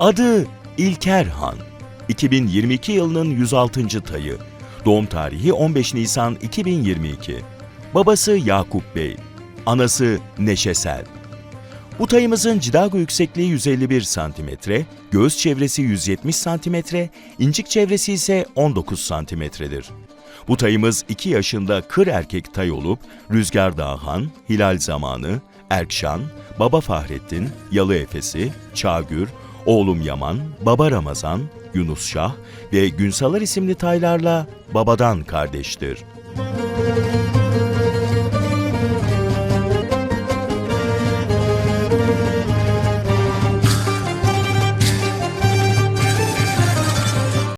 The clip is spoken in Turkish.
Adı İlker Han. 2022 yılının 106. tayı. Doğum tarihi 15 Nisan 2022. Babası Yakup Bey. Anası Neşesel. Bu tayımızın cidago yüksekliği 151 cm, göğüs çevresi 170 cm, incik çevresi ise 19 cm'dir. Bu tayımız 2 yaşında kır erkek tay olup Rüzgar Dağhan, Hilal Zamanı, Erkşan, Baba Fahrettin, Yalı Efesi, Çağgür, Oğlum Yaman, Baba Ramazan, Yunus Şah ve Günsalar isimli taylarla babadan kardeştir. Müzik